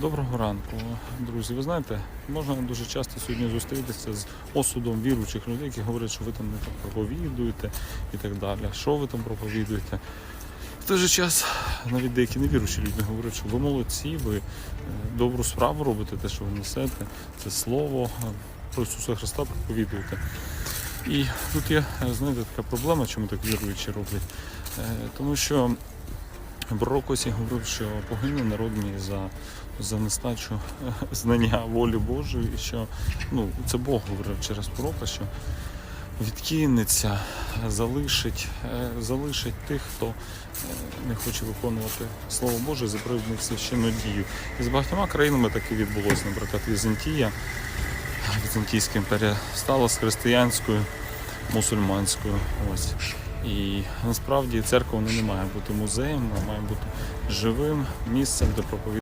Доброго ранку, друзі. Ви знаєте, можна дуже часто сьогодні зустрітися з осудом віруючих людей, які говорять, що ви там не проповідуєте і так далі. Що ви там проповідуєте? В той же час навіть деякі невіруючі люди говорять, що ви молодці, ви е, добру справу робите, те, що ви несете, це слово е, про Ісуса Христа проповідуєте. І тут є, е, знаєте, така проблема, чому так віруючі роблять. Тому що Пророк Осій говорив, що погине народ мій за, за нестачу е, знання волі Божої, і що ну, це Бог говорив через пророка, що відкинеться, залишить, е, залишить тих, хто е, не хоче виконувати Слово Боже, забрав в священну дію. І з багатьма країнами таке відбулося, наприклад, Візантія, Візантійська імперія стала з християнською, мусульманською. Ось. І насправді церква не має бути музеєм, вона має бути живим місцем, де проповідь.